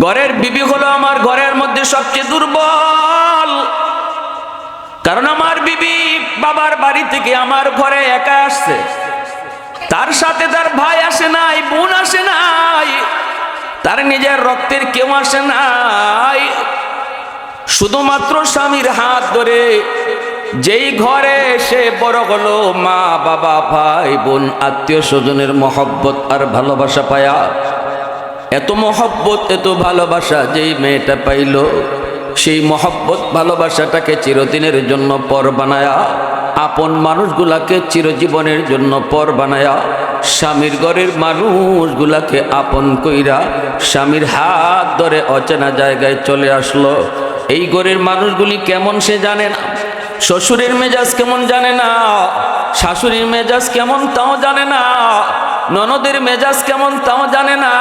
ঘরের বিবি হলো আমার ঘরের মধ্যে সবচেয়ে দুর্বল। কারণ আমার বিবি বাবার বাড়ি থেকে আমার ঘরে একা আসছে। তার সাথে তার ভাই আসে নাই, বোন আসে নাই। তার নিজের রক্তের কেউ আসে নাই। শুধুমাত্র স্বামীর হাত ধরে যেই ঘরে সে বড় হলো, মা, বাবা, ভাই, বোন আত্মীয় স্বজনের মহব্বত আর ভালোবাসা পায়া এত মহব্বত, এত ভালোবাসা যেই মেয়েটা পাইল, সেই মহব্বত, ভালোবাসাটাকে চিরদিনের জন্য পর বানায়া, আপন মানুষগুলাকে চিরজীবনের জন্য পর বানায়া, স্বামীর ঘরের মানুষগুলাকে আপন কইরা স্বামীর হাত ধরে অচেনা জায়গায় চলে আসলো। এই ঘরের মানুষগুলি কেমন সে জানে না? শ্বশুরের মেজাজ কেমন জানে না? শাশুড়ির মেজাজ কেমন তাও জানে না? ননদের মেজাজ কেমন তাও জানে না?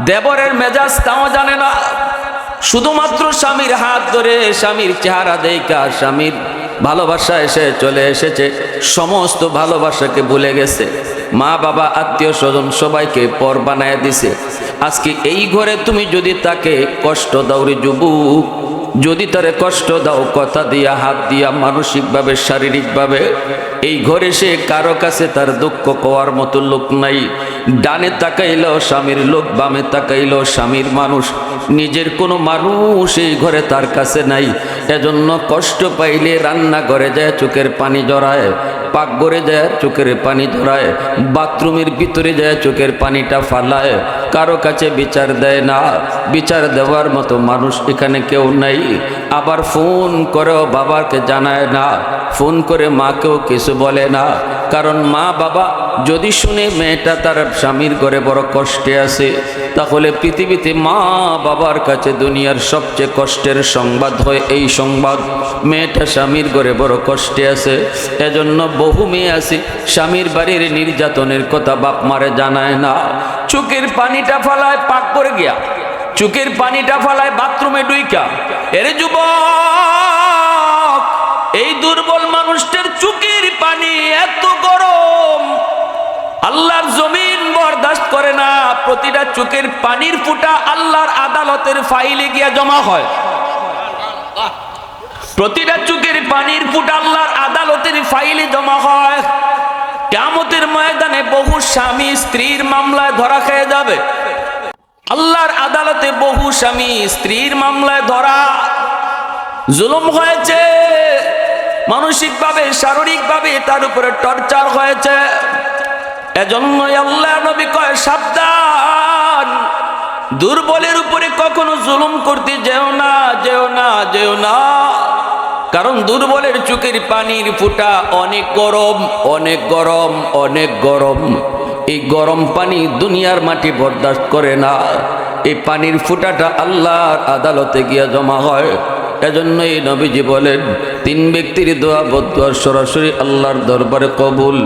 দেবরের মেজাজ তাও জানে না। শুধুমাত্র স্বামীর হাত ধরে স্বামীর চেহারা দেখা স্বামীর ভালোবাসা এসে চলে এসেছে। সমস্ত ভালোবাসাকে ভুলে গেছে। মা, বাবা, আত্মীয় স্বজন সবাইকে পর বানায় দিছে। আজকে এই ঘরে তুমি যদি তাকে কষ্ট দাওরে যুবক, যদি তারে কষ্ট দাও কথা দিয়া, হাত দিয়া, মানসিকভাবে, শারীরিকভাবে, এই ঘরে সে কারও কাছে তার দুঃখ কোয়ার মতো লোক নাই। ডানে তাকাইল, স্বামীর লোক বামে তাকাইল, স্বামীর মানুষ, নিজের কোনো মানুষ এই ঘরে তার কাছে নাই। এজন্য কষ্ট পাইলে রান্না ঘরে যায়, চোখের পানি জড়ায় পাক পাকঘরে যায়, চোখের পানি ধরায় বাথরুমের ভিতরে যায়, চোখের পানিটা ফালায়। কারও কাছে বিচার দেয় না, বিচার দেওয়ার মতো মানুষ এখানে কেউ নাই। আবার ফোন করেও বাবাকে জানায় না, ফোন করে মাকেও কিছু বলে না। কারণ মা বাবা যদি শুনে মেয়েটা তার স্বামীর ঘরে বড় কষ্টে আছে, তাহলে পৃথিবীতে মা বাবার কাছে দুনিয়ার সবচেয়ে কষ্টের সংবাদ হয় এই সংবাদ। মেয়েটা স্বামীর ঘরে বড় কষ্টে আছে, এজন্য বহু মেয়ে আছে, স্বামীর বাড়ির নির্যাতনের কথা বাপ মারে জানায় না। চোখের পানিটা ফালায় পাক করে গিয়া চোখের পানিটা ফালায় বাথরুমে ডুইকা, এরে যুবক! এই দুর্বল মানুষটার চুকির পানি এত গরম। আল্লাহর জমিন বরদাস্ত করে না, প্রতিটা চোখের পানির ফুটা আল্লাহর আদালতের ফাইলে গিয়া জমা হয়। প্রতিটা চোখের পানির ফুটা আল্লাহর আদালতের ফাইলে জমা হয়। কেমতের ময়দানে বহু স্বামী স্ত্রীর মামলায় ধরা খেয়ে যাবে। আল্লাহর আদালতে বহু স্বামী স্ত্রীর মামলায় ধরা। জুলুম হয়েছে। মানসিকভাবে, শারীরিকভাবে তার উপরে টর্চার হয়েছে। এজন্যই আল্লাহ নবী কয়, সাবধান। দুর্বলের উপরে কখনো জুলুম করতে যেও না যেও না যেও না। কারণ দুর্বলের চোখের পানির ফুটা অনেক গরম অনেক গরম অনেক গরম। এই গরম পানি দুনিয়ার মাটি বরদাস্ত করে না। এই পানির ফুটাটা আল্লাহর আদালতে গিয়া জমা হয়। এজন্য এই নবীজি বলেন, তিন ব্যক্তির দোয়া বদুয়া সরাসরি আল্লাহর দরবারে কবুল।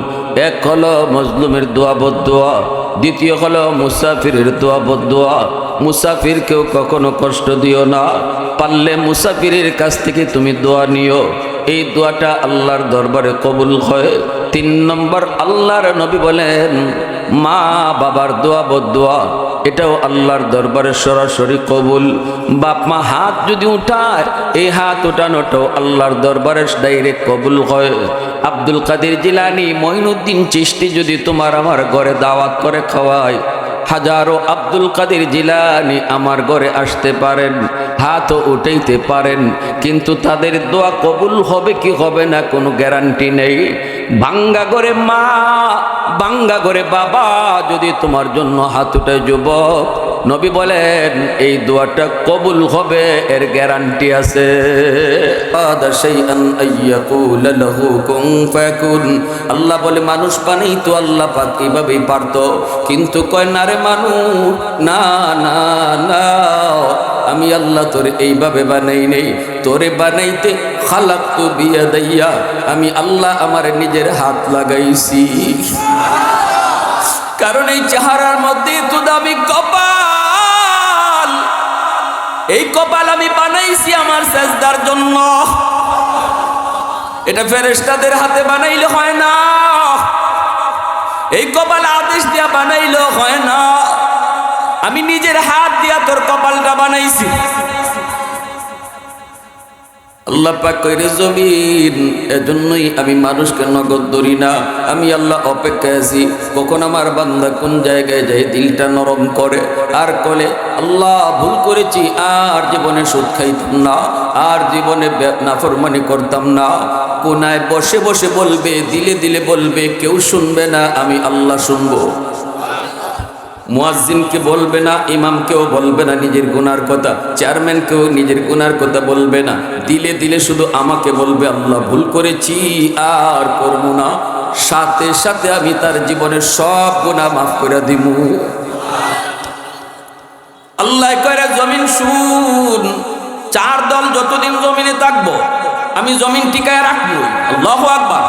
এক হলো মজলুমের দোয়া বদুয়া, দ্বিতীয় হলো মুসাফিরের দোয়া বদুয়া। মুসাফিরকেও কখনো কষ্ট দিও না, পারলে মুসাফিরের কাছ থেকে তুমি দোয়া নিও। এই দোয়াটা আল্লাহর দরবারে কবুল হয়। তিন নম্বর, আল্লাহর নবী বলেন মা বাবার দোয়া বদুয়া, এটাও আল্লাহর দরবারে সরাসরি কবুল। বাপ মা হাত যদি উঠায়, এই হাত উঠানোটাও আল্লাহর দরবারে ডাইরেক্ট কবুল হয়। Abdul Qadir Jilani Moinuddin Chishti যদি তোমার আমার ঘরে দাওয়াত করে খাওয়ায়, হাজারো আব্দুল কাদের জিলানি আমার ঘরে আসতে পারেন, হাতও উঠাইতে পারেন। কিন্তু তাদের দোয়া কবুল হবে কি হবে না কোনো গ্যারান্টি নেই। বাঙ্গা করে মা ভাঙ্গা করে বাবা যদি তোমার জন্য হাত উঠে যুবক নবী বলেন, এই দোয়াটা কবুল হবে, এর গ্যারান্টি আছে। আল্লাহ বলে, মানুষ বানেই তো আল্লাহ পাক এইভাবেই পারত। কিন্তু কয়, না রে মানুষ, না না না, আমি আল্লাহ তোরে এইভাবে বানাই নেই। তোরে বানাইতে খালাক তো বিয়া দাইয়া আমি আল্লাহ আমার নিজের হাত লাগাইছি। কারণ এই চেহারার মধ্যে তো দামি এই কপাল আমি বানাইছি আমার সেজদার জন্য। এটা ফেরেস্তাদের হাতে বানাইলে হয় না। এই কপাল আদেশ দিয়া বানাইলে হয় না। আমি নিজের হাত দিয়া তোর কপালটা বানাইছি। আল্লাহ পাক কইরে জমিন, এজন্যই আমি মানুষকে নগদ ধরি না। আমি আল্লাহ অপেক্ষায় আছি, কখন আমার বান্দা কোন জায়গায় যায় দিলটা নরম করে, আর কলে, আল্লাহ, ভুল করেছি, আর জীবনে সুদ খাইতাম না, আর জীবনে নাফরমানি করতাম না। কোনায় বসে বসে বলবে, দিলে দিলে বলবে, কেউ শুনবে না, আমি আল্লাহ শুনব। মুয়াজ্জিনকে বলবে না, ইমামকেও বলবে না নিজের গুনার কথা, চেয়ারম্যানকেও নিজের গুনার কথা বলবে না। দিলে দিলে শুধু আমাকে বলবে, আল্লাহ ভুল করেছি, আর করব না। সাথে সাথে আমি তার জীবনের সব গুণা মাফ করে দিব। আল্লাহ করে জমিন শুন, চার দল যতদিন জমিনে থাকব, আমি জমিন টিকায় রাখব আল্লাহ আকবার।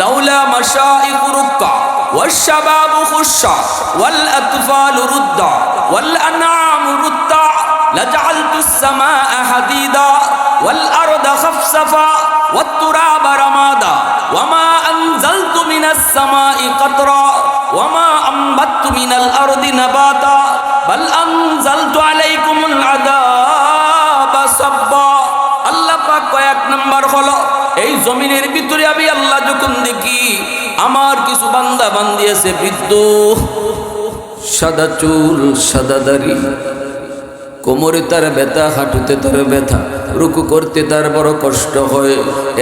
লাউলা মাশাইক রুক্কা والشباب خشا والأطفال ردا والأنعام ردا لجعلت السماء حديدا والأرض خفصفا والتراب رمادا وما أنزلت من السماء قطرا وما أنبت من الأرض نباتا بل أنزلت عليكم العذاب صبا আল্লাহ পাক কয়েক নাম্বার হলো এই জমিনের ভিতরে আমি বান্দা বান্দিয়েছে বৃদ্ধ সাদা চুল সাদা দাড়ি। কোমরে তার ব্যথা, হাঁটুতে তার ব্যথা, রুকু করতে তার বড় কষ্ট হয়।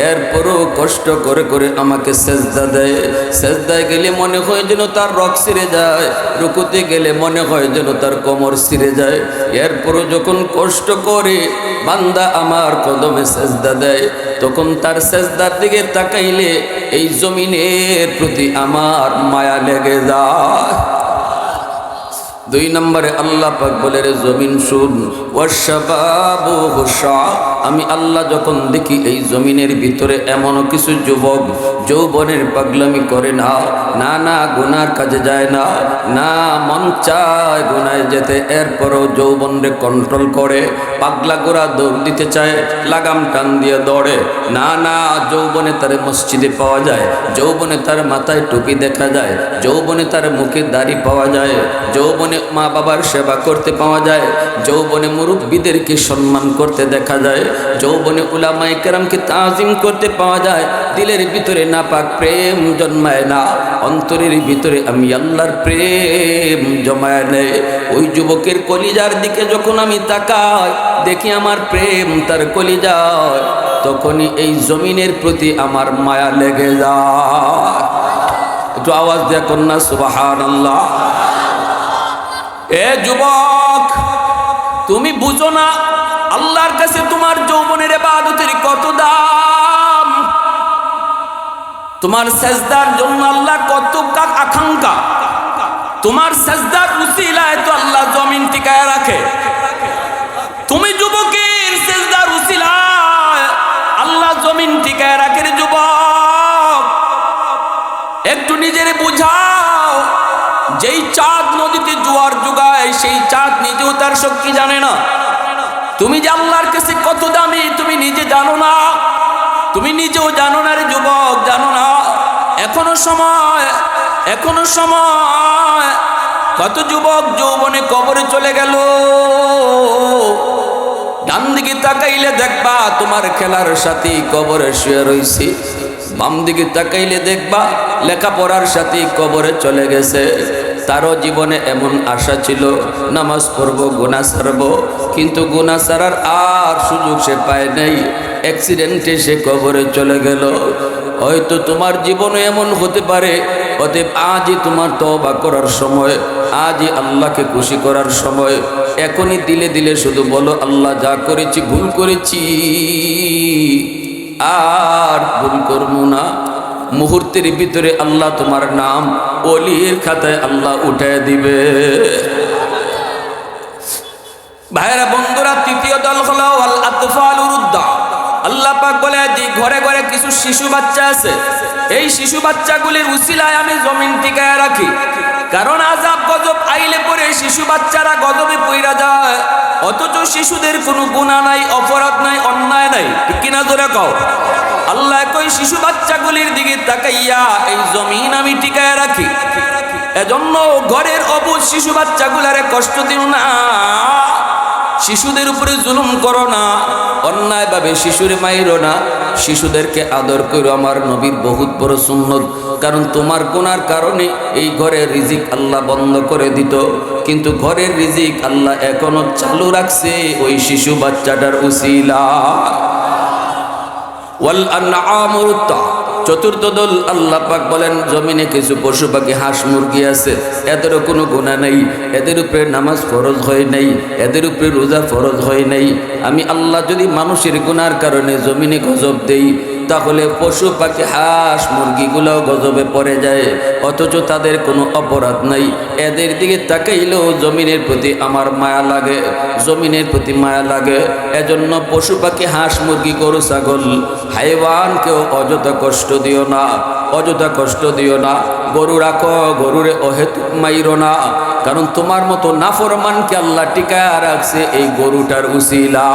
এরপরও কষ্ট করে করে আমাকে সেজদা দেয়। সেজদায় গেলে মনে হয় যেন তার রক ছিঁড়ে যায়। রুকুতে গেলে মনে হয় যেন তার কোমর ছিঁড়ে যায়। এরপরও যখন কষ্ট করে বান্দা আমার কদমে সেজদা দেয়, তখন তার সেজদার দিকে তাকাইলে এই জমিনের প্রতি আমার মায়া লেগে যায়। দুই নম্বরে আল্লাহ পাক বলে রে জমিন শুন ওয়াশাবাবু হুশা আমি আল্লাহ যখন দেখি এই জমিনের ভিতরে এমন কিছু যুবক যৌবনের পাগলামি করে না না না গুনার কাজে যায় না না মন চায় গুনায় যেতে, এরপরও যৌবনরে কন্ট্রোল করে, পাগলা গোড়া দৌড় দিতে চায়, লাগাম টান দিয়ে দৌড়ে। না না, যৌবনে তার মসজিদে পাওয়া যায়, যৌবনে তার মাথায় টুপি দেখা যায়, যৌবনে তার মুখে দাড়ি পাওয়া যায়, যৌবনে মা বাবার সেবা করতে পাওয়া যায়, যৌবনে মুরব্বীদেরকে সম্মান করতে দেখা যায়। যৌবনে উলামাই কেরামকে তাজিম করতে পাওয়া যায়, দিলের ভিতরে না পাক প্রেম জন্মায় না, অন্তরের ভিতরে আমি আল্লাহর প্রেম জমায় নেয় ওই যুবকের কলিজার দিকে যখন আমি তাকাই, দেখি আমার প্রেম তার কলিজায় তখনই এই জমিনের প্রতি আমার মায়া লেগে যায়। একটু আওয়াজ দেয়া কন্যা সুবাহান আল্লাহ এ যুবক, তুমি বুঝো না, আল্লাহর কাছে তোমার তোমার সেজদার জন্য আল্লাহ কত আকাঙ্ক্ষা। তোমার সেজদার উসিলায় তো আল্লাহ জমিন টিকায় রাখে। তুমি যুবকের সেজদার উসিলায় আল্লাহ জমিন টিকায় রাখে যুবক। একটু নিজের বুঝাও, যেই চাঁদ নদীতে জোয়ার যোগায় সেই চাঁদ নিজেও তার শক্তি জানে না। তুমি যে আল্লাহর কাছে কত দামি, তুমি নিজে জানো না। তুমি নিজেও জানো না রে যুবক, জানো না। এখনও সময় এখনও সময়। কত যুবক যৌবনে কবরে চলে গেল। ডান দিকে তাকাইলে দেখবা তোমার খেলার সাথে কবরে শুয়ে রইছি। বাম দিকে তাকাইলে দেখবা লেখাপড়ার সাথে কবরে চলে গেছে। তারও জীবনে এমন আশা ছিল, নামাজ পড়ব গুণা সারবো। কিন্তু গুণা সারার আর সুযোগ সে পায় নাই। অ্যাক্সিডেন্টে সে কবরে চলে গেল। হয়তো তোমার জীবনে এমন হতে পারে, অতএব আজই তোমার তবা করার সময়, আজই আল্লাহকে খুশি করার সময়। এখনই দিলে দিলে শুধু বলো, আল্লাহ যা করেছি, ভুল করেছি। আর ভুল করব না। মুহূর্তের ভিতরে আল্লাহ তোমার নাম অলির খাতায় আল্লাহ উঠায় দিবে। ভাইরা বন্ধুরা ঘরে ঘরে কিছু শিশু বাচ্চা আছে। এই শিশু বাচ্চাগুলির উসিলায় আমি জমিন টিকায় রাখি। কারণ আজাব গজব আইলে পরে শিশু বাচ্চারা গজবে পইরা যায়। অথচ শিশুদের কোনো গুণা নাই, অপরাধ নাই, অন্যায় নাই। ঠিক কিনা ধরে কও? আল্লাহ কই শিশু বাচ্চাগুলির দিকে তাকাইয়া এই জমিন আমি টিকায় রাখি। এজন্য ঘরের অবুজ শিশু বাচ্চাগুলারে কষ্ট দিও না। শিশুদের উপরে জুলুম করো না, অন্যায়ভাবে শিশুরে মাইরো না। শিশুদেরকে আদর করো, আমার নবীর বহুত বড় সুন্নত। কারণ তোমার গুনার কারণে এই ঘরের রিজিক আল্লাহ বন্ধ করে দিত। কিন্তু ঘরের রিজিক আল্লাহ এখনও চালু রাখছে ওই শিশু বাচ্চাটার উসিলা। চতুর্থ দল আল্লাহ পাক বলেন, জমিনে কিছু পশু পাখি, হাঁস মুরগি আছে এদেরও কোনো গুণা নেই, এদের উপরে নামাজ ফরজ হয় নাই, এদের উপরে রোজা ফরজ হয় নাই। আমি আল্লাহ যদি মানুষের গুনার কারণে জমিনে গজব দেই তাহলে পশু পাখি, হাঁস, মুরগিগুলোও গজবে পড়ে যায়। অথচ তাদের কোনো অপরাধ নাই। এদের দিকে তাকাইলেও জমিনের প্রতি আমার মায়া লাগে, জমিনের প্রতি মায়া লাগে। এজন্য পশু পাখি, হাঁস, মুরগি, গরু, ছাগল, হাইওয়ানকেও অযথা কষ্ট দিও না, অযথা কষ্ট দিও না। গরু রাখো, গরুরে অহেতুক মাইরো না। কারণ তোমার মতো নাফরমানকে আল্লাহ টিকা রাখছে এই গরুটার উসিলা।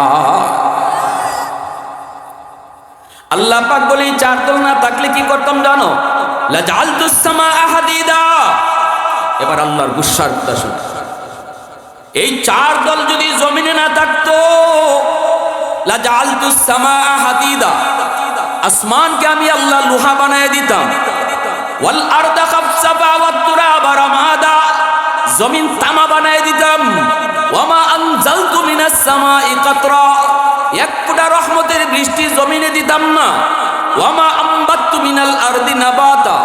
আল্লাহ পাক বলে চার দল না থাকলে কি করতাম জানো? এবার আল্লাহর গুসার এই চার দল যদি জমিনে না থাকতো হাদিদা আসমানকে আমি আল্লাহ লোহা বানায় দিতাম। ওয়াল আরদা খাফসাফা ওয়াত তুরাবা রামাদা। জমিন তামা বানায় দিতাম। ওয়ামা আনজালতু মিনাস সামাই রহমতের বৃষ্টি জমিনে দিতাম না। ওয়ামা আম্বাত্তু মিনাল আরদি নাবাতা।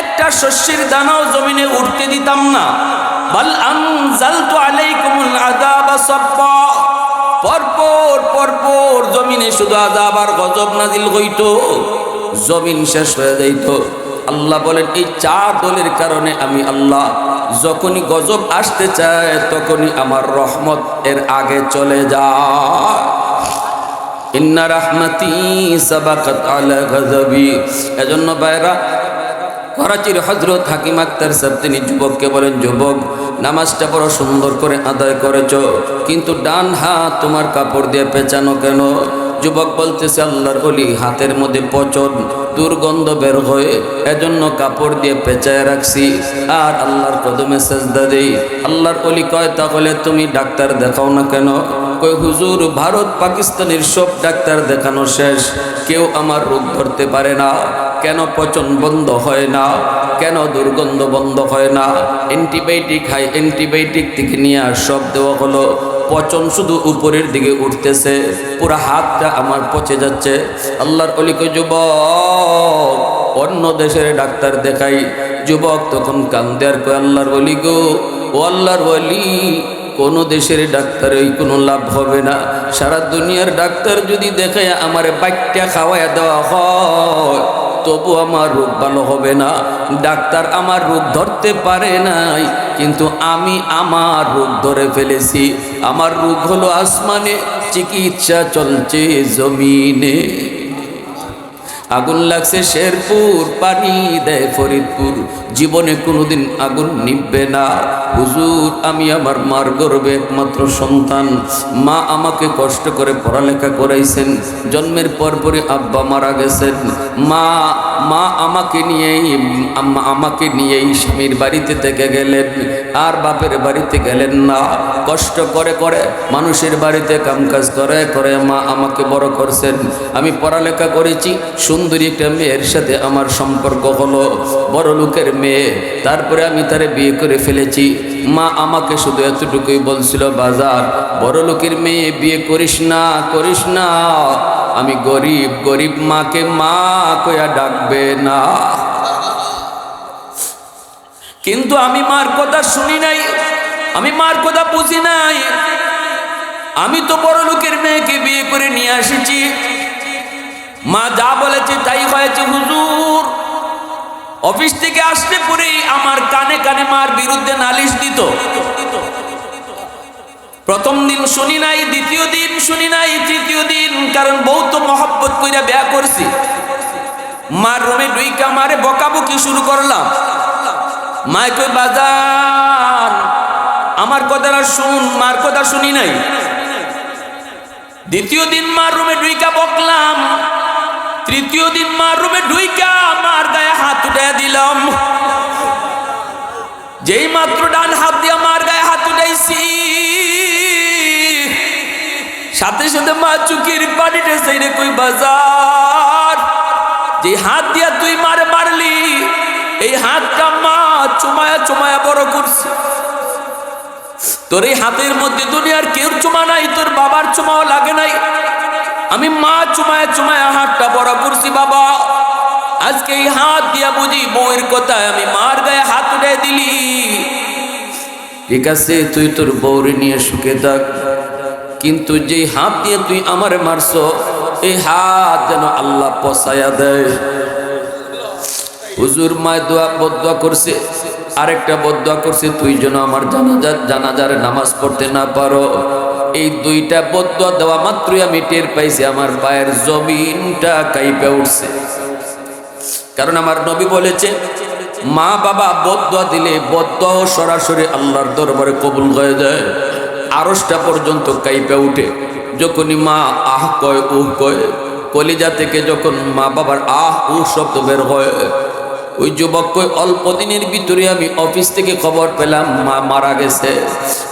একটা শস্যের দানাও জমিনে উঠতে দিতাম না। বাল আনজালতু আলাইকুমুল আযাবা সাব্বা। পরপর পরপর জমিনে শুধু আযাব আর গজব নাজিল হইতো। জমিন শেষ হয়ে যাইতো। আল্লাহ বলেন, এই চার দলের কারণে আমি আল্লাহ যখনই গজব আসতে চায়, তখনই আমার রহমত এর আগে চলে যায়। ইন্না রাহমাতি সাবাকাত আলা গাযাবি। এজন্য বাইরা করাচির হজরত হাকিম আক্তার সাহেব, তিনি যুবককে বলেন, যুবক, নামাজটা বড় সুন্দর করে আদায় করেছ, কিন্তু ডান হাত তোমার কাপড় দিয়ে পেঁচানো কেন? যুবক বলতেছে, আল্লাহর অলি হাতের মধ্যে পচন দুর্গন্ধ বের হয়ে এজন্য কাপড় দিয়ে পেঁচায় রাখছি, আর আল্লাহর কদমে সেজদা দেই। আল্লাহর অলি কয়, তাহলে তুমি ডাক্তার দেখাও না কেন? কই হুজুর, ভারত পাকিস্তানের সব ডাক্তার দেখানো শেষ। কেউ আমার রোগ ধরতে পারে না। কেন পচন বন্ধ হয় না? কেন দুর্গন্ধ বন্ধ হয় না? অ্যান্টিবায়োটিক হাই, অ্যান্টিবায়োটিক থেকে নিয়ে আর সব দেওয়া হলো। পচন শুধু উপরের দিকে উঠতেছে। পুরা হাতটা আমার পচে যাচ্ছে। আল্লাহর অলিকে যুবক, অন্য দেশের ডাক্তার দেখাই। যুবক তখন কান্দে আর কয়, আল্লাহর বলি গো, ও আল্লাহর বলি কোনো দেশের ডাক্তারই কোনো লাভ হবে না। সারা দুনিয়ার ডাক্তার যদি দেখে আমার বাচ্চা খাওয়ায় দেওয়া হয়, তবু আমার রোগ ভালো হবে না। ডাক্তার আমার রোগ ধরতে পারে নাই, কিন্তু আমি আমার রোগ ধরে ফেলেছি। আমার রোগ হলো আসমানে, চিকিৎসা চলছে জমিনে। আগুন লাগছে শেরপুর, পানি দেয় ফরিদপুর। জীবনে কোনোদিন আগুন নিববে না। হুজুর, আমি আমার মার গর্বে একমাত্র সন্তান। মা আমাকে কষ্ট করে পড়ালেখা করাইছেন। জন্মের পরপরই আব্বা মারা গেছেন। মা মা আমাকে নিয়েই আমাকে নিয়েই স্বামীর বাড়িতে থেকে গেলেন। আর বাপের বাড়িতে গেলেন না। কষ্ট করে করে মানুষের বাড়িতে কামকাজ করে করে মা আমাকে বড় করছেন। আমি পড়ালেখা করেছি, সুন্দরী একটা মেয়ের সাথে আমার সম্পর্ক হলো। বড় লোকের মেয়ে, তারপরে আমি তারে বিয়ে করে ফেলেছি। মা আমাকে শুধু এতটুকুই বলছিল, বাজার, বড় লোকের মেয়ে, বিয়ে করিস না করিস না। আমি গরিব গরিব মাকে মা কয়া ডাকবে না। কিন্তু আমি মার কথা শুনি নাই, আমি মার কথা বুঝি নাই। আমি তো বড় লোকের মেয়েকে বিয়ে করে নিয়ে এসেছি মা যা বলেছে তাই হয়েছে, হুজুর। অফিস থেকে আসতে পরেই আমার কানে কানে মার বিরুদ্ধে নালিশ দিত। প্রথম দিন শুনি নাই, দ্বিতীয় দিন শুনি নাই, তৃতীয় দিন, কারণ বউ তো মহব্বত কইরা বিয়া করছি। মার রুমে ডুইকা মারে বকাবকি শুরু করলাম। মায় কই, বাজান, আমার কথাটা শুন, মার কথা শুনি নাই। দ্বিতীয় দিন মার রুমে ডুইকা বকলাম। তৃতীয় দিন মার রুমে ঢুইকা মার গায়ে হাত উঠে দিলাম। যেই মাত্র ডান হাত দিয়ে আমার গায়ে হাত উঠাইছি, সাথে সাথে মা চুকির পানিটা সেইরে কই বাজার। যে হাত দিয়া তুই মারে মারলি, এই হাতটা মা চুমায়া চুমায়া বড় করছে। তোর এই হাতের মধ্যে দুনিয়ার কেউ চুমা নাই, তোর বাবার চুমাও লাগে নাই। আমি মা চুমায়া চুমায় হাতটা বড় করছি বাবা। আজকে এই হাত দিয়া বুঝি বউয়ের কথায় আমি মার গায়ে হাত উঠে দিলি। ঠিক আছে, তুই তোর বউরে নিয়ে সুখে থাক। কিন্তু যেই হাত দিয়ে তুই আমারে মারছ, এই হাত যেন আল্লাহ পসায়া দেয়। হুজুর মায় দোয়া বদুয়া করছে, আরেকটা বদুয়া করছে, তুই যেন আমার জানাজার জানাজার নামাজ পড়তে না পারো। এই দুইটা বদুয়া দেওয়া মাত্রই আমি টের পাইছি, আমার পায়ের জমিনটা কাইপে উঠছে। কারণ আমার নবী বলেছে, মা বাবা বদুয়া দিলে বদুয়াও সরাসরি আল্লাহর দরবারে কবুল হয়ে যায় আরসটা পর্যন্ত কাইপে উঠে। যখনই মা আহ কয়, উহ কয়, কলিজা থেকে যখন মা বাবার আহ, উহ শব্দ বের হয় ওই যুবক কই, অল্প দিনের ভিতরে আমি অফিস থেকে খবর পেলাম, মা মারা গেছে।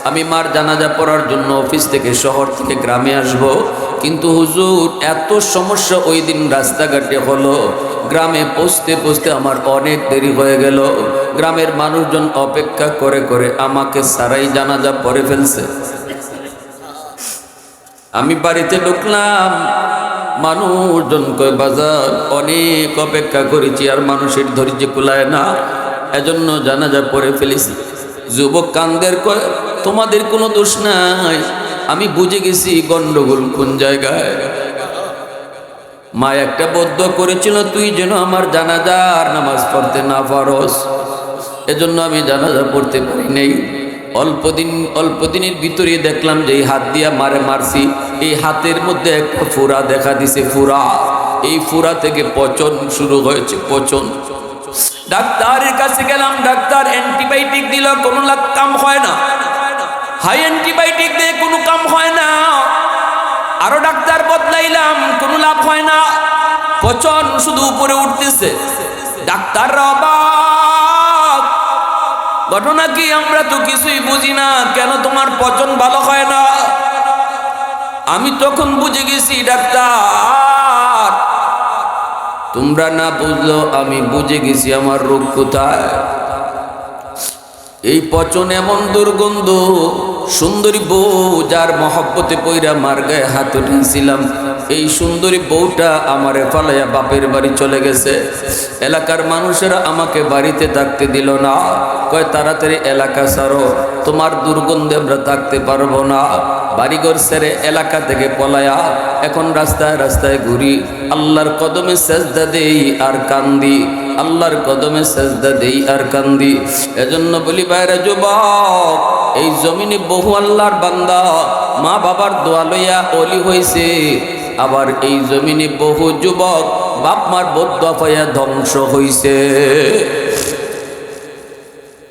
আমি মার জানাজা পড়ার জন্য অফিস থেকে শহর থেকে গ্রামে আসব। কিন্তু হুজুর, এত সমস্যা ওই দিন রাস্তাঘাটে হলো। গ্রামে পৌঁছতে পৌঁছতে আমার অনেক দেরি হয়ে গেল। গ্রামের মানুষজন অপেক্ষা করে করে আমাকে সারাই জানাজা পরে ফেলছে। আমি বাড়িতে ঢুকলাম মানুষজন কয় বাজার অনেক অপেক্ষা করেছি আর মানুষের ধৈর্য কুলায় না। এজন্য জানাজা পরে ফেলেছি। যুবক কান্দের কয়, তোমাদের কোনো দোষ নাই। আমি বুঝে গেছি গন্ডগোল কোন জায়গায়। মা একটা বদ্ধ করেছিল, তুই যেন আমার জানাজার নামাজ পড়তে না পারস। এজন্য আমি জানাজা পড়তে পারি নেই। অল্প দিন অল্প দিনের ভিতরে দেখলাম যে এই হাত দিয়া মারে মারছি। এই হাতের মধ্যে একটা ফুরা দেখা দিছে ফুরা। এই ফুরা থেকে পচন শুরু হয়েছে, পচন। ডাক্তারের কাছে গেলাম, ডাক্তার অ্যান্টিবায়োটিক দিল, কোনো লাভ কাম হয় না। হাই অ্যান্টিবায়োটিক দিয়ে কোনো কাম হয় না। আরও ডাক্তার বদলাইলাম, কোনো লাভ হয় না। পচন শুধু উপরে উঠতেছে। ডাক্তাররা অবাক। ঘটনা কি আমরা তো কিছুই বুঝি না, কেন তোমার পচন ভালো হয় না? আমি তখন বুঝে গেছি, ডাক্তার। তোমরা না বুঝলো আমি বুঝে গেছি আমার রোগ কোথায়। এই পচন এমন দুর্গন্ধ, সুন্দরী বউ যার মহব্বতে পইরা মার গায়ে হাত উঠেছিলাম এই সুন্দরী বউটা আমারে ফালাইয়া বাপের বাড়ি চলে গেছে। এলাকার মানুষেরা আমাকে বাড়িতে থাকতে দিল না। কয়, তাড়াতাড়ি এলাকা সারো, তোমার দুর্গন্ধে আমরা থাকতে পারব না। বাড়িঘর সেরে এলাকা থেকে পলায়া, এখন রাস্তায় রাস্তায় ঘুরি। আল্লাহর কদমে সেজদা দেই আর কান্দি, আল্লাহর কদমে সেজদা দেই আর কান্দি। এজন্য বলি বাইরে যুবক, এই জমিনে বহু আল্লাহর বান্দা মা বাবার দোয়া লইয়া অলি হয়েছে আবার এই জমিনে বহু যুবক বাপমার বদ্ধ পাইয়া ধ্বংস হইছে।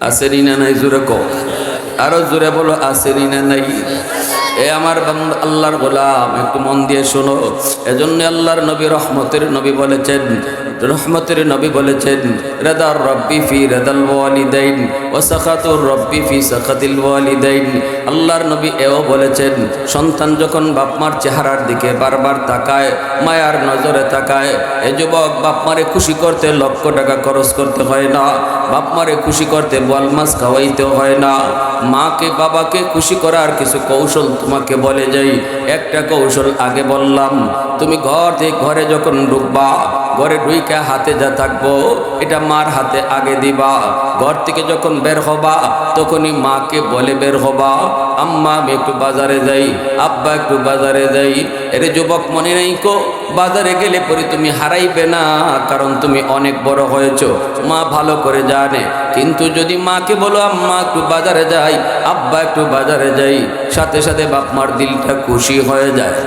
আসেনি না নাই জোরে ক আরও জোরে বলো, আসেনি না নাই? এ আমার আল্লাহর গোলাম, একটু মন দিয়ে শোনো। এজন্য আল্লাহর নবী রহমতের নবী বলেছেন রহমতের নবী বলেছেন, রেদার রব্বি ফি রেদাল ওয়ালিদাইন ও সাখাতুর রব্বি ফি সাখাতিল ওয়ালিদাইন। আল্লাহর নবী এও বলেছেন, সন্তান যখন বাপমার চেহারার দিকে বারবার তাকায়, মায়ার নজরে তাকায়, এ যুবক বাপমারে খুশি করতে লক্ষ টাকা খরচ করতে হয় না বাপমারে খুশি করতে বল মাছ খাওয়াইতে হয় না। মাকে, বাবাকে খুশি করার কিছু কৌশল তোমাকে বলে যাই। একটা কৌশল আগে বললাম, তুমি ঘর থেকে ঘরে যখন ঢুকবা ঘরে ঢুইকা হাতে যা থাকব, এটা মার হাতে আগে দিবা। ঘর থেকে যখন বের হবা, তখনই মাকে বলে বের হবা। আম্মা, আমি একটু বাজারে যাই, আব্বা একটু বাজারে যাই। এর যুবক, মনে নেই কো, বাজারে গেলে পরে তুমি হারাইবে না, কারণ তুমি অনেক বড় হয়েছো। মা ভালো করে জানে, কিন্তু যদি মাকে বলো, আম্মা, একটু বাজারে যাই, আব্বা একটু বাজারে যাই, সাথে সাথে বাপ মার দিলটা খুশি হয়ে যায়।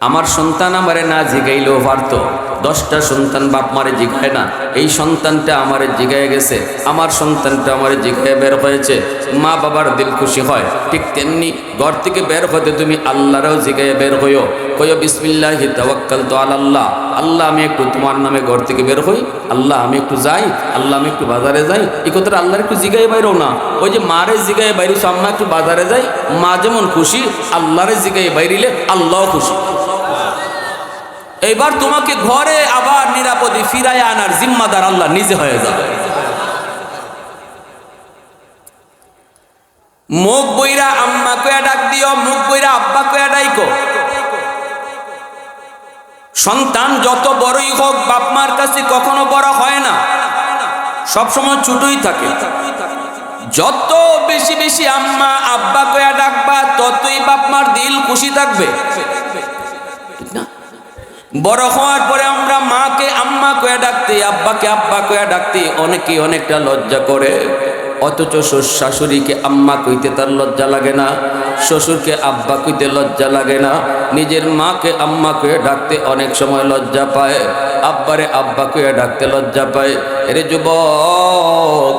আমার সন্তান আমারে না জিগাইলেও পারতো। দশটা সন্তান বাপ মারে জিগায় না। এই সন্তানটা আমারে জিগায় গেছে। আমার সন্তানটা আমারে জিগায় বের হয়েছে। মা বাবার দিল খুশি হয়। ঠিক তেমনি ঘর থেকে বের হতে তুমি আল্লাহরও জিগায় বের হইও। কইও, বিসমিল্লাহি তাওয়াক্কাল তো আল্লাহ আল্লাহ আমি একটু তোমার নামে ঘর থেকে বের হই। আল্লাহ, আমি একটু যাই। আল্লাহ, আমি একটু বাজারে যাই। এই কথাটা আল্লাহর একটু জিগায় বাইরেও না। ওই যে মারে জিগায় বাইরে আম্মা একটু বাজারে যাই। মা যেমন খুশি, আল্লাহরে জিগায় বাইরিলে আল্লাহ খুশি। এবার তোমাকে ঘরে আবার নিরাপদে ফিরায় আনার জিম্মাদার আল্লাহ নিজে হয়ে যাবে। মুখ বইরা আম্মা কয়া ডাক দিও, মুখ বইরা আব্বা কয়া ডাইকো। সন্তান যত বড়ই হোক, বাপ মার কাছে কখনো বড় হয় না। সবসময় ছোটই থাকে। যত বেশি বেশি আম্মা, আব্বা কয়া ডাকবা, ততই বাপ মার দিল খুশি থাকবে। ঠিক না? বড় হওয়ার পরে আমরা মাকে আম্মা কয়া ডাকতে, আব্বাকে আব্বা কয়া ডাকতে অনেকে অনেকটা লজ্জা করে। অথচ শাশুড়িকে আম্মা কইতে তার লজ্জা লাগে না, শ্বশুরকে, আব্বা কইতে লজ্জা লাগে না। নিজের মাকে আম্মা কয়ে ডাকতে অনেক সময় লজ্জা পায়, আব্বারে আব্বা কয়ে ডাকতে লজ্জা পায়। এরে যুবক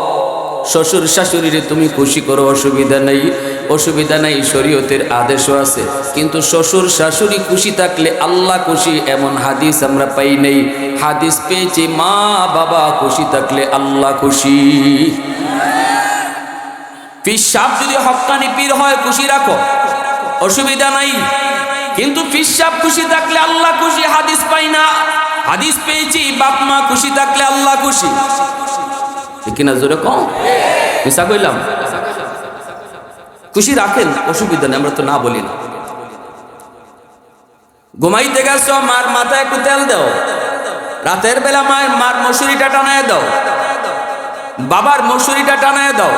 শ্বশুর শাশুড়িরে তুমি খুশি করো, অসুবিধা নেই। অসুবিধা নেই, শরীয়তের আদেশও আছে। কিন্তু শ্বশুর শাশুড়ি খুশি থাকলে আল্লাহ খুশি, এমন হাদিস আমরা পাই নেই। হাদিস পেয়েছি মা বাবা খুশি থাকলে আল্লাহ খুশি। পিসাব যদি হক্কানি পীর হয়, খুশি রাখো। অসুবিধা নাই। কিন্তু পিসাব খুশি থাকলে আল্লাহ খুশি, হাদিস পাই না। হাদিস পেয়েছি বাপ মা খুশি থাকলে আল্লাহ খুশি। কিনা জোরে কম? মিশা কইলাম খুশি রাখেন, অসুবিধা নেই, আমরা তো না বলি না। ঘুমাইতে গেছো, মার মাথায় একটু তেল দাও। রাতের বেলা মায়ের, মার মশুরিটা টানায় দাও। বাবার মশুরিটা টানায় দাও।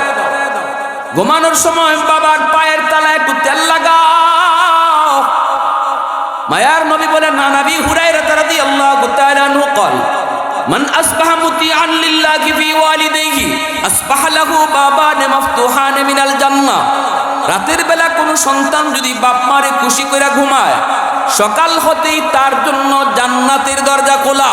ঘুমানোর সময় বাবার পায়ের তলায় একটু তেল লাগাও। মায়ার নবী বলে নানাবি না নবী হুরাইরা রাদিয়াল্লাহু তাআলা মান আসবাহা মুতিআন লিল্লাহি ফি ওয়ালিদাইহি, আসবাহা লাহু বাবান মাফতুহান মিনাল জান্নাহ। রাতের বেলা কোন সন্তান যদি বাপ মারে খুশি করে ঘুমায়, সকাল হতেই তার জন্য জান্নাতের দরজা খোলা।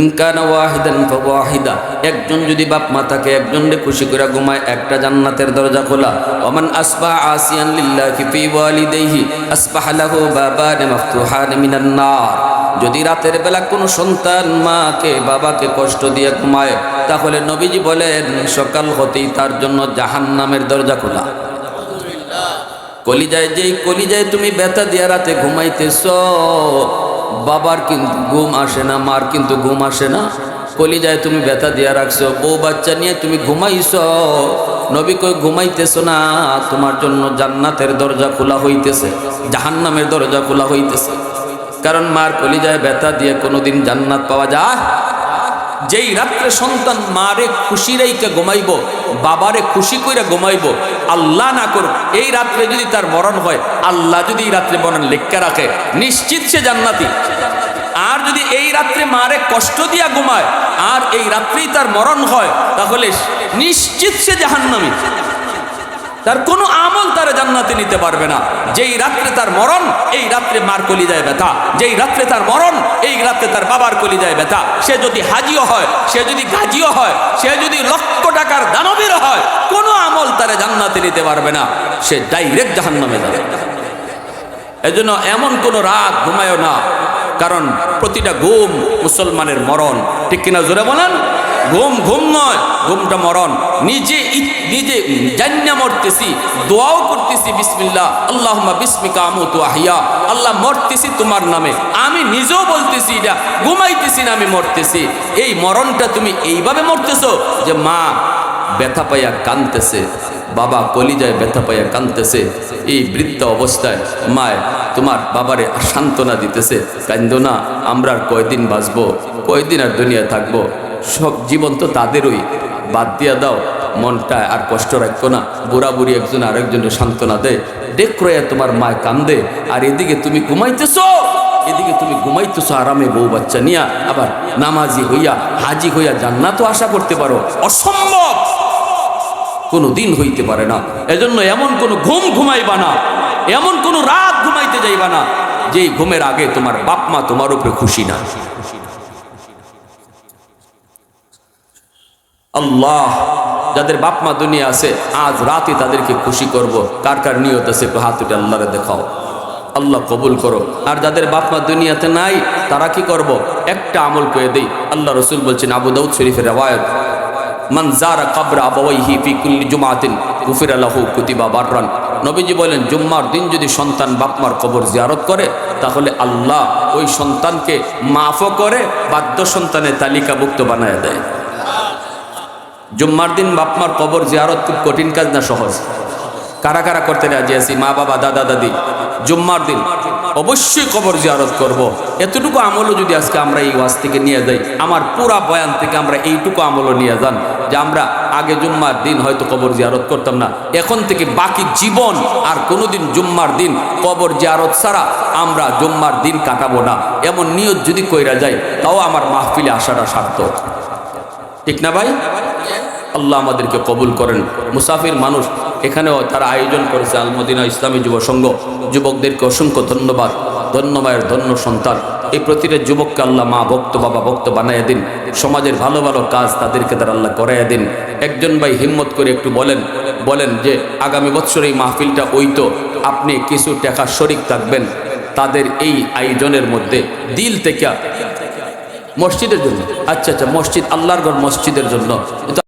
ইনকানা ওয়াহিদান ফাওয়াহিদা একজন যদি বাপ মা থাকে একজনকে খুশি করে ঘুমায়, একটা জান্নাতের দরজা খোলা। ওমান আসবা আসিয়ান লিল্লাহি ফি ওয়ালিদাইহি আসবাহ লাহু বাবান মাফতুহান মিনান নার যদি রাতের বেলা কোনো সন্তান মাকে, বাবাকে কষ্ট দিয়ে ঘুমায়, তাহলে নবীজি বলেন, সকাল হতেই তার জন্য জাহান্নামের দরজা খোলা। কলিজায় যেই কলিজায় তুমি ব্যথা দিয়া রাতে ঘুমাইতেছ বাবার কিন্তু ঘুম আসে না, মার কিন্তু ঘুম আসে না। কলিজায় তুমি ব্যথা দিয়া রাখছো বউ বাচ্চা নিয়ে তুমি ঘুমাইছ। নবী কই, ঘুমাইতেছ না, তোমার জন্য জান্নাতের দরজা খোলা হইতেছে, জাহান্নামের দরজা খোলা হইতেছে। কারণ মার কলিজায় ব্যথা দিয়ে কোনোদিন জান্নাত পাওয়া যায়? যেই রাত্রে সন্তান মারে খুশি রেখে ঘুমাইব, বাবারে খুশি কইরা ঘুমাইব আল্লাহ না করুক, এই রাত্রে যদি তার মরণ হয়, আল্লাহ যদি এই রাত্রে মরণ লেখা রাখে, নিশ্চিত সে জান্নাতি। আর যদি এই রাত্রে মারে কষ্ট দিয়া ঘুমায়, আর এই রাত্রেই তার মরণ হয়, তাহলে নিশ্চিত সে জাহান্নামী। তার কোনো আমল তার জান্নাতে নিতে পারবে না। যেই রাত্রে তার মরণ, এই রাত্রে মার কলি যায় ব্যথা। যেই রাত্রে তার মরণ, এই রাত্রে তার বাবার কলি যায় ব্যথা। সে যদি হাজিও হয়, সে যদি গাজিও হয়, সে যদি লক্ষ টাকার দানবীর হয়, কোনো আমল তার জান্নাতে নিতে পারবে না। সে ডাইরেক্ট জাহান্নামে যাবে। এজন্য এমন কোনো রাত ঘুমায়ও না। কারণ প্রতিটা ঘুম মুসলমানের মরণ। ঠিক কিনা জোরে বলেন? ঘুম ঘুম নয়, ঘুমটা মরণ। নিজে নিজে জান্না মরতেছি, দোয়াও করতেছি, বিসমিল্লাহ। আল্লাহ বিসমিকা আমতু আহিয়া। আল্লাহ মরতেছি তোমার নামে। আমি নিজেও বলতেছি এটা, ঘুমাইতেছি না, আমি মরতেছি। এই মরণটা তুমি এইভাবে মরতেছো যে মা ব্যথা পাইয়া কানতেছে বাবা কলিজায় ব্যথা পাইয়া কানতেছে এই বৃত্ত অবস্থায় মায় তোমার বাবারে সান্ত্বনা দিতেছে, কান্দ না, আমরা আর কয়দিন বাঁচবো, কয়দিন আর দুনিয়া থাকব। সব জীবন তো তাদেরই। বাদ দিয়া দাও, মনটা আর কষ্ট রাখতো না। বুড়া বুড়ি একজন আরেকজনের সান্ত্বনা দেয়, দেখ তোমার মায় কান্দে, আর এদিকে তুমি ঘুমাইতেছ। এদিকে তুমি ঘুমাইতেছো, আরামে বউ বাচ্চা নিয়া, আবার নামাজি হইয়া, হাজি হইয়া জান্নাতও আশা করতে পারো। অসম্ভব! কোনো দিন হইতে পারে না। এজন্য এমন কোনো ঘুম ঘুমাইবা না। এমন কোনো রাত ঘুমাইতে যাইবা না। যেই ঘুমের আগে তোমার বাপ মা তোমার উপরে খুশি না। আল্লাহ, যাদের বাপ মা দুনিয়া আছে, আজ রাতে তাদেরকে খুশি করব। কার কার নিয়ত আছে হাত উঠে আল্লাহরে দেখাও। আল্লাহ কবুল করো। আর যাদের বাপ মা দুনিয়াতে নাই, তারা কি করব? একটা আমল করে দেই। আল্লাহ রসুল বলছেন, আবু দাউদ শরীফের রেওয়ায়ত, মান জারা কাবরা আবাওয়াইহি ফি কুল্লি জুমাতিন, গুফিরা লাহু কুতিবা বাররান। নবীজি বলেন, জুম্মার দিন যদি সন্তান বাপমার কবর জিয়ারত করে, তাহলে আল্লাহ ওই সন্তানকে মাফও করে, বাদ্য সন্তানের তালিকাভুক্ত বানায় দেয়। জুম্মার দিন বাপমার কবর জিয়ারত খুব কঠিন কাজ না সহজ? কারা কারা করতে রাজি আছি? মা, বাবা, দাদা, দাদি? জুম্মার দিন অবশ্যই কবর জিয়ারত করব। এতটুকু আমলও যদি আজকে আমরা এই ওয়াজ থেকে নিয়ে যাই, আমার পুরা বয়ান থেকে আমরা এইটুকু আমলও নিয়ে যান যে আমরা আগে জুম্মার দিন হয়তো কবর জিয়ারত করতাম না। এখন থেকে বাকি জীবন আর কোনোদিন জুম্মার দিন কবর জিয়ারত ছাড়া আমরা জুম্মার দিন কাটাবো না। এমন নিয়ত যদি কইরা যায় তাও আমার মাহফিলে আসাটা সার্থক। ঠিক না ভাই? আল্লাহ আমাদেরকে কবুল করেন। মুসাফির মানুষ এখানেও তারা আয়োজন করেছে আলমদিনা ইসলামী যুব সংঘ। যুবকদেরকে অসংখ্য ধন্যবাদ। ধন্যবাদের ধন্য সন্তান। এই প্রতিটা যুবককে আল্লাহ মা ভক্ত, বাবা ভক্ত বানাইয়া দিন। সমাজের ভালো ভালো কাজ তাদেরকে তারা আল্লাহ করাইয়া দিন। একজন ভাই হিম্মত করে একটু বলেন বলেন যে, আগামী বছর এই মাহফিলটা ওই তো, আপনি কিছু টাকা শরিক থাকবেন। তাদের এই আয়োজনের মধ্যে দিল থেকে, মসজিদের জন্য। আচ্ছা আচ্ছা মসজিদ, আল্লাহর ঘর মসজিদের জন্য।